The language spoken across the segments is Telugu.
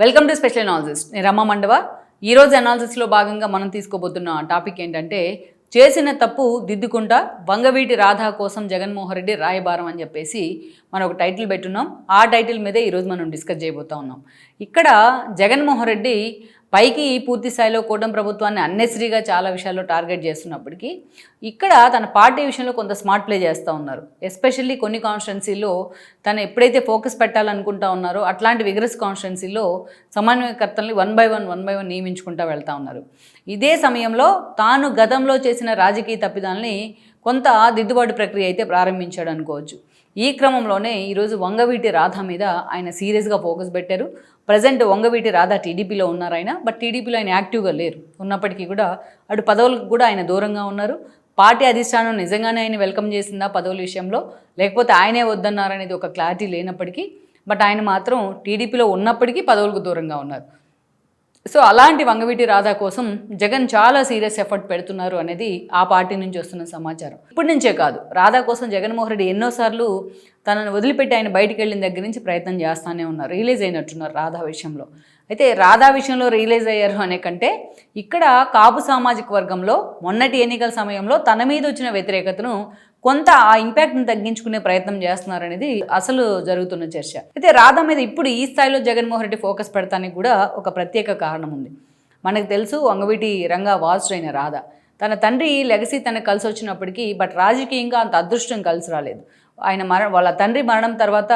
వెల్కమ్ టు స్పెషల్ అనాలిసిస్ నేను రమ్మ మండవ. ఈరోజు అనాలిసిస్లో భాగంగా మనం తీసుకోబోతున్న టాపిక్ ఏంటంటే చేసిన తప్పు దిద్దుకుంటా వంగవీటి రాధా కోసం జగన్మోహన్ రెడ్డి రాయబారం అని చెప్పేసి మనం ఒక టైటిల్ పెట్టున్నాం. ఆ టైటిల్ మీదే ఈరోజు మనం డిస్కస్ చేయబోతా ఉన్నాం. ఇక్కడ జగన్మోహన్ రెడ్డి పైకి పూర్తి స్థాయిలో కూటమి ప్రభుత్వాన్ని అన్నెసరీగా చాలా విషయాల్లో టార్గెట్ చేస్తున్నప్పటికీ ఇక్కడ తన పార్టీ విషయంలో కొంత స్మార్ట్ ప్లే చేస్తూ ఉన్నారు. ఎస్పెషల్లీ కొన్ని కాన్స్టిట్యున్సీలో తను ఎప్పుడైతే ఫోకస్ పెట్టాలనుకుంటా ఉన్నారో అట్లాంటి విగ్రస్ కాన్స్టిట్యున్సీలో సమన్వయకర్తల్ని one by one one by one నియమించుకుంటూ వెళ్తూ ఉన్నారు. ఇదే సమయంలో తాను గతంలో చేసిన రాజకీయ తప్పిదాల్ని కొంత దిద్దుబాటు ప్రక్రియ అయితే ప్రారంభించాడు అనుకోవచ్చు. ఈ క్రమంలోనే ఈరోజు వంగవీటి రాధ మీద ఆయన సీరియస్గా ఫోకస్ పెట్టారు. ప్రజెంట్ వంగవీటి రాధ టీడీపీలో ఉన్నారు ఆయన. బట్ టీడీపీలో ఆయన యాక్టివ్గా లేరు. ఉన్నప్పటికీ కూడా అటు పదవులకు కూడా ఆయన దూరంగా ఉన్నారు. పార్టీ అధిష్టానం నిజంగానే ఆయన వెల్కమ్ చేసిందా పదవుల విషయంలో? లేకపోతే ఆయనే వద్దన్నారనేది ఒక క్లారిటీ లేనప్పటికీ బట్ ఆయన మాత్రం టీడీపీలో ఉన్నప్పటికీ పదవులకు దూరంగా ఉన్నారు. సో అలాంటి వంగవీటి రాధా కోసం జగన్ చాలా సీరియస్ ఎఫర్ట్ పెడుతున్నారు అనేది ఆ పార్టీ నుంచి వస్తున్న సమాచారం. ఇప్పటి నుంచే కాదు రాధా కోసం జగన్మోహన్ రెడ్డి ఎన్నోసార్లు తనను వదిలిపెట్టి ఆయన బయటికి వెళ్ళిన దగ్గర నుంచి ప్రయత్నం చేస్తానే ఉన్నారు రిలీజ్ అయినట్టున్నారు రాధా విషయంలో. అయితే రాధా విషయంలో రిలీజ్ అయ్యారు అనే కంటే ఇక్కడ కాపు సామాజిక వర్గంలో మొన్నటి ఎన్నికల సమయంలో తన మీద వచ్చిన వ్యతిరేకతను కొంత ఆ ఇంపాక్ట్ని తగ్గించుకునే ప్రయత్నం చేస్తున్నారనేది అసలు జరుగుతున్న చర్చ. అయితే రాధా మీద ఇప్పుడు ఈ స్థాయిలో జగన్మోహన్ రెడ్డి ఫోకస్ పెడతానికి కూడా ఒక ప్రత్యేక కారణం ఉంది. మనకు తెలుసు అంగవీటి రంగా వాసుడైన రాధ. తన తండ్రి లెగసీ తనకు కలిసి వచ్చినప్పటికీ బట్ రాజకీయంగా అంత అదృష్టం కలిసి రాలేదు. ఆయన మర వాళ్ళ తండ్రి మరణం తర్వాత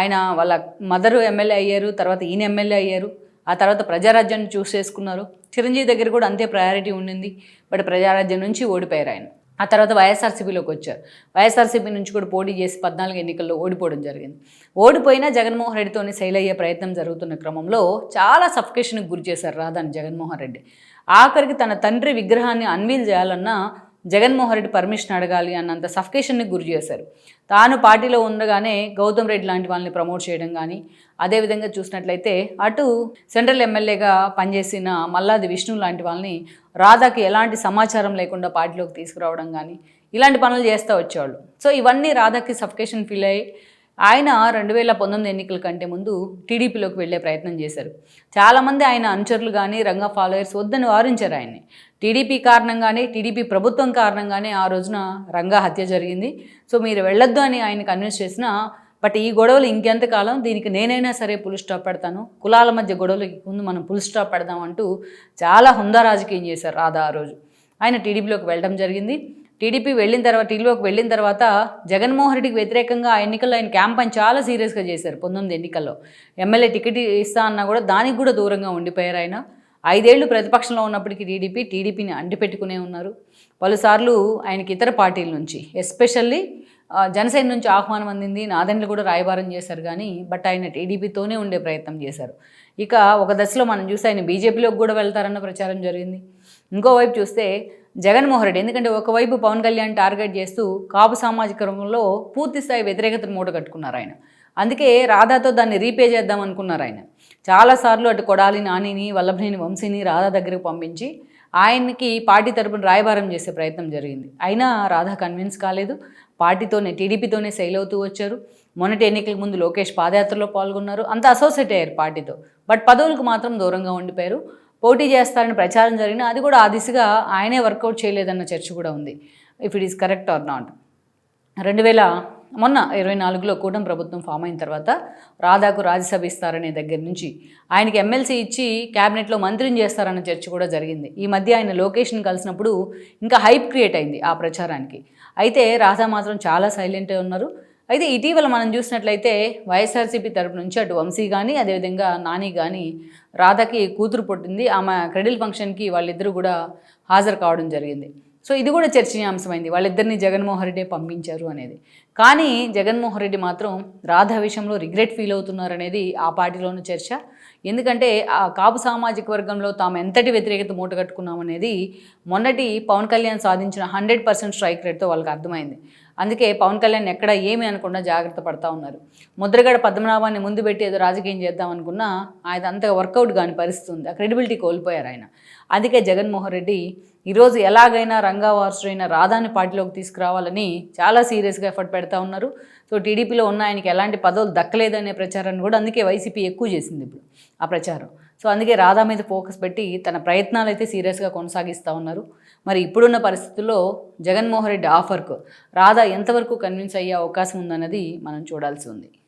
ఆయన వాళ్ళ మదరు ఎమ్మెల్యే అయ్యారు తర్వాత ఈయన ఎమ్మెల్యే అయ్యారు ఆ తర్వాత ప్రజారాజ్యాన్ని చూస్ చేసుకున్నారు చిరంజీవి దగ్గర కూడా అంతే ప్రయారిటీ ఉండింది. బట్ ప్రజారాజ్యం నుంచి ఓడిపోయారు ఆయన. ఆ తర్వాత వైఎస్ఆర్సీపీలోకి వచ్చారు. వైఎస్ఆర్సీపీ నుంచి కూడా పోటీ చేసి పద్నాలుగు ఎన్నికల్లో ఓడిపోవడం జరిగింది. ఓడిపోయినా జగన్మోహన్ రెడ్డితోనే శైల్ అయ్యే ప్రయత్నం జరుగుతున్న క్రమంలో చాలా సఫికేషన్కి గురి చేశారు రాధాని జగన్మోహన్ రెడ్డి. ఆఖరికి తన తండ్రి విగ్రహాన్ని అన్వీల్ చేయాలన్నా జగన్మోహన్ రెడ్డి పర్మిషన్ అడగాలి అన్నంత సఫికేషన్కి గురి చేశారు. తాను పార్టీలో ఉండగానే గౌతమ్ రెడ్డి లాంటి వాళ్ళని ప్రమోట్ చేయడం కానీ అదేవిధంగా చూసినట్లయితే అటు సెంట్రల్ ఎమ్మెల్యేగా పనిచేసిన మల్లాది విష్ణు లాంటి వాళ్ళని రాధాకి ఎలాంటి సమాచారం లేకుండా పార్టీలోకి తీసుకురావడం కానీ ఇలాంటి పనులు చేస్తూ వచ్చేవాళ్ళు. సో ఇవన్నీ రాధాకి సఫికేషన్ ఫీల్ అయ్యి ఆయన రెండు వేల పంతొమ్మిది ఎన్నికల కంటే ముందు టీడీపీలోకి వెళ్ళే ప్రయత్నం చేశారు. చాలామంది ఆయన అనుచరులు కానీ రంగ ఫాలోయర్స్ వద్దని వారించారు ఆయన్ని. టీడీపీ కారణంగానే టీడీపీ ప్రభుత్వం కారణంగానే ఆ రోజున రంగా హత్య జరిగింది. సో మీరు వెళ్ళొద్దు అని ఆయన కన్విన్స్ చేసిన బట్ ఈ గొడవలు ఇంకెంతకాలం దీనికి నేనైనా సరే పులు స్టాప్ పెడతాను. కులాల మధ్య గొడవలకి ముందు మనం పుల్ స్టాప్ పెడదాం అంటూ చాలా హుందా రాజకీయం చేశారు రాధా ఆ రోజు. ఆయన టీడీపీలోకి వెళ్ళడం జరిగింది. టీడీపీ వెళ్ళిన తర్వాత టీడీపీలోకి వెళ్ళిన తర్వాత జగన్మోహన్ రెడ్డికి వ్యతిరేకంగా ఆ ఎన్నికల్లో ఆయన క్యాంపెయిన్ చాలా సీరియస్గా చేశారు. పంతొమ్మిది ఎన్నికల్లో. ఎమ్మెల్యే టికెట్ ఇస్తా అన్నా కూడా దానికి కూడా దూరంగా ఉండిపోయారు ఆయన. ఐదేళ్ళు ప్రతిపక్షంలో ఉన్నప్పటికీ టీడీపీ టీడీపీని అంటిపెట్టుకునే ఉన్నారు. పలుసార్లు ఆయనకి ఇతర పార్టీల నుంచి ఎస్పెషల్లీ జనసేన నుంచి ఆహ్వానం అందింది. నాదెండ్లు కూడా రాయబారం చేశారు కానీ బట్ ఆయన టీడీపీతోనే ఉండే ప్రయత్నం చేశారు. ఇక ఒక దశలో మనం చూస్తే ఆయన బీజేపీలోకి కూడా వెళ్తారన్న ప్రచారం జరిగింది. ఇంకోవైపు చూస్తే జగన్మోహన్ రెడ్డి ఎందుకంటే ఒకవైపు పవన్ కళ్యాణ్ టార్గెట్ చేస్తూ కాపు సామాజిక రంగంలో పూర్తిస్థాయి వ్యతిరేకతను మూట కట్టుకున్నారు ఆయన. అందుకే రాధాతో దాన్ని రీపే చేద్దాం అనుకున్నారు ఆయన. చాలాసార్లు అటు కొడాలి నానిని వల్లభనేని వంశీని రాధా దగ్గరకు పంపించి ఆయనకి పార్టీ తరపున రాయబారం చేసే ప్రయత్నం జరిగింది. అయినా రాధా కన్విన్స్ కాలేదు. పార్టీతోనే టీడీపీతోనే సెయిల్ అవుతూ వచ్చారు. మొన్నటి ఎన్నికల ముందు లోకేష్ పాదయాత్రలో పాల్గొన్నారు. అంత అసోసియేట్ అయ్యారు పార్టీతో. బట్ పదవులకు మాత్రం దూరంగా ఉండిపోయారు. పోటీ చేస్తారని ప్రచారం జరిగినా అది కూడా ఆ దిశగా ఆయనే వర్కౌట్ చేయలేదన్న చర్చ కూడా ఉంది. If it is correct or not రెండు వేల మొన్న ఇరవై నాలుగులో కూటమి ప్రభుత్వం ఫామ్ అయిన తర్వాత రాధాకు రాజ్యసభ ఇస్తారనే దగ్గర నుంచి ఆయనకి ఎమ్మెల్సీ ఇచ్చి క్యాబినెట్లో మంత్రిని చేస్తారన్న చర్చ కూడా జరిగింది. ఈ మధ్య ఆయన లొకేషన్ కలిసినప్పుడు ఇంకా హైప్ క్రియేట్ అయింది ఆ ప్రచారానికి. అయితే రాధా మాత్రం చాలా సైలెంట్గా ఉన్నారు. అయితే ఇటీవల మనం చూసినట్లయితే వైఎస్ఆర్సీపీ తరపు నుంచి అటు వంశీ కానీ అదేవిధంగా నాని కానీ రాధకి కూతురు పుట్టింది. ఆమె క్రెడిల్ ఫంక్షన్కి వాళ్ళిద్దరూ కూడా హాజరు కావడం జరిగింది. సో ఇది కూడా చర్చనీయాంశమైంది. వాళ్ళిద్దరిని జగన్మోహన్ రెడ్డి పంపించారు అనేది. కానీ జగన్మోహన్ రెడ్డి మాత్రం రాధ విషయంలో రిగ్రెట్ ఫీల్ అవుతున్నారు అనేది ఆ పార్టీలోని చర్చ. ఎందుకంటే ఆ కాపు సామాజిక వర్గంలో తాము ఎంతటి వ్యతిరేకత మూటగట్టుకున్నామనేది మొన్నటి పవన్ కళ్యాణ్ సాధించిన హండ్రెడ్ పర్సెంట్ స్ట్రైక్ రేట్తో వాళ్ళకి అర్థమైంది. అందుకే పవన్ కళ్యాణ్ ఎక్కడ ఏమీ అనకుండా జాగ్రత్త పడతా ఉన్నారు. ముద్రగడ పద్మనాభాన్ని ముందు పెట్టి ఏదో రాజకీయం చేద్దాం అనుకున్నా ఆయన అంతగా వర్కౌట్ కాని పరిస్థితి ఉంది. ఆ క్రెడిబిలిటీ కోల్పోయారు ఆయన. అందుకే జగన్మోహన్ రెడ్డి ఈరోజు ఎలాగైనా రంగావారసుడైన రాధాని పార్టీలోకి తీసుకురావాలని చాలా సీరియస్గా ఎఫర్ట్ పెడతా ఉన్నారు. సో టీడీపీలో ఉన్న ఆయనకి ఎలాంటి పదవులు దక్కలేదనే ప్రచారాన్ని కూడా అందుకే వైసీపీ ఎక్కువ చేసింది ఇప్పుడు ఆ ప్రచారం. సో అందుకే రాధా మీద ఫోకస్ పెట్టి తన ప్రయత్నాలు అయితే సీరియస్గా కొనసాగిస్తూ ఉన్నారు. మరి ఇప్పుడున్న పరిస్థితుల్లో జగన్మోహన్ రెడ్డి ఆఫర్కు రాధా ఎంతవరకు కన్విన్స్ అయ్యే అవకాశం ఉందన్నది మనం చూడాల్సి ఉంది.